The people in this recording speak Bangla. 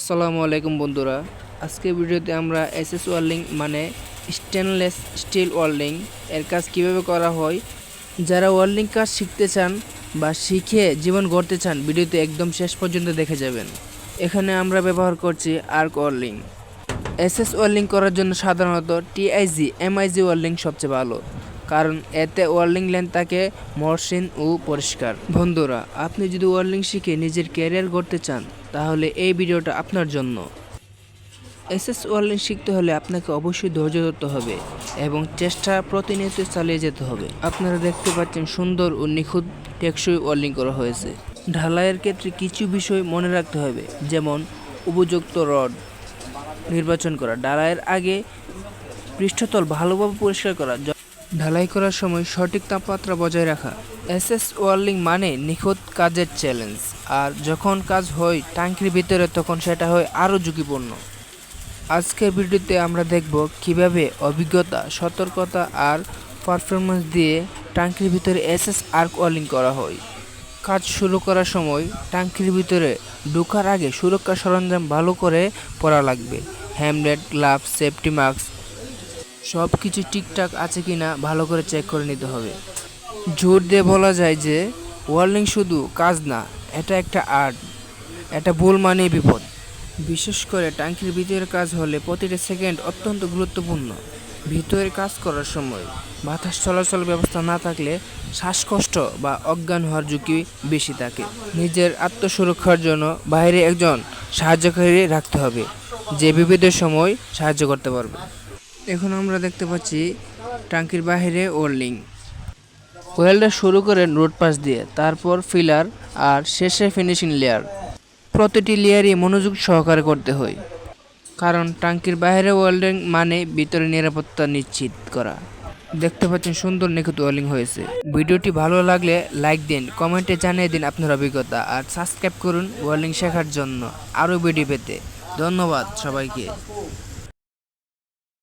আসসালামু আলাইকুম বন্ধুরা। আজকে ভিডিওতে আমরা এসএস ওয়ার্লিং মানে স্টেনলেস স্টিল ওয়ার্লিং এর কাজ কীভাবে করা হয়, যারা ওয়ার্লিং কাজ শিখতে চান বা শিখে জীবন গড়তে চান, ভিডিওতে একদম শেষ পর্যন্ত দেখে যাবেন। এখানে আমরা ব্যবহার করছি আর্ক ওয়ার্লিং এসএস ওয়ার্লিং করার জন্য সাধারণত টিআইজি, এমআইজি ওয়ার্লিং সবচেয়ে ভালো, কারণ এতে ওয়ার্লিং লেন থাকে মসৃণ ও পরিষ্কার। বন্ধুরা, আপনি যদি ওয়ার্লিং শিখে নিজের ক্যারিয়ার গড়তে চান তাহলে এই ভিডিওটা আপনার জন্য। এসএস ওয়ার্লিং শিখতে হলে আপনাকে অবশ্যই ধৈর্য ধরতে হবে এবং চেষ্টা প্রতিনিয়ত চালিয়ে যেতে হবে। আপনারা দেখতে পাচ্ছেন সুন্দর ও নিখুঁত টেকসই ওয়ার্লিং করা হয়েছে। ঢালাইয়ের ক্ষেত্রে কিছু বিষয় মনে রাখতে হবে, যেমন উপযুক্ত রড নির্বাচন করা। ঢালাইয়ের আগে পৃষ্ঠতল ভালোভাবে পরিষ্কার করা। ঢালাই করার সময় সঠিক তাপমাত্রা বজায় রাখা। এসএস ওয়ার্লিং মানে নিখুঁত কাজের চ্যালেঞ্জ। আর যখন কাজ হয় ট্যাঙ্কির ভিতরে, তখন সেটা হয় আরও ঝুঁকিপূর্ণ। আজকের ভিডিওতে আমরা দেখব কীভাবে অভিজ্ঞতা, সতর্কতা আর পারফরমেন্স দিয়ে ট্যাঙ্কির ভিতরে এসএস আর্ক ওয়ার্লিং করা হয়। কাজ শুরু করার সময় ট্যাঙ্কির ভিতরে ঢোকার আগে সুরক্ষা সরঞ্জাম ভালো করে পরা লাগবে। হ্যামলেট গ্লাভ সেফটি মাস্ক সব কিছু ঠিকঠাক আছে কি না ভালো করে চেক করে নিতে হবে। জোর দিয়ে বলা যায় যে ওয়ার্লিং শুধু কাজ না, এটা একটা আর্ট, এটা ভুল মানেই বিপদ। বিশেষ করে ট্যাঙ্কির ভিতরের কাজ হলে প্রতিটা সেকেন্ড অত্যন্ত গুরুত্বপূর্ণ। ভিতরে কাজ করার সময় বাতাস চলাচল ব্যবস্থা না থাকলে শ্বাসকষ্ট বা অজ্ঞান হওয়ার ঝুঁকি বেশি থাকে। নিজের আত্মসুরক্ষার জন্য বাইরে একজন সাহায্যকারী রাখতে হবে, যে বিপদের সময় সাহায্য করতে পারবে। এখন আমরা দেখতে পাচ্ছি ট্যাঙ্কির বাইরে ওয়ার্লিং ওয়েলটা শুরু করেন রোড পাশ দিয়ে, তারপর ফিলার আর শেষে ফিনিশিং লেয়ার। প্রতিটি লেয়ারই মনোযোগ সহকারে করতে হয়, কারণ ট্যাঙ্কির বাইরে ওয়েল্ডিং মানে ভিতরে নিরাপত্তা নিশ্চিত করা। দেখতে পাচ্ছেন সুন্দর নিখুঁত ওয়েল্ডিং হয়েছে। ভিডিওটি ভালো লাগলে লাইক দিন, কমেন্টে জানিয়ে দিন আপনার অভিজ্ঞতা আর সাবস্ক্রাইব করুন ওয়েল্ডিং শেখার জন্য আরও ভিডিও পেতে। ধন্যবাদ সবাইকে।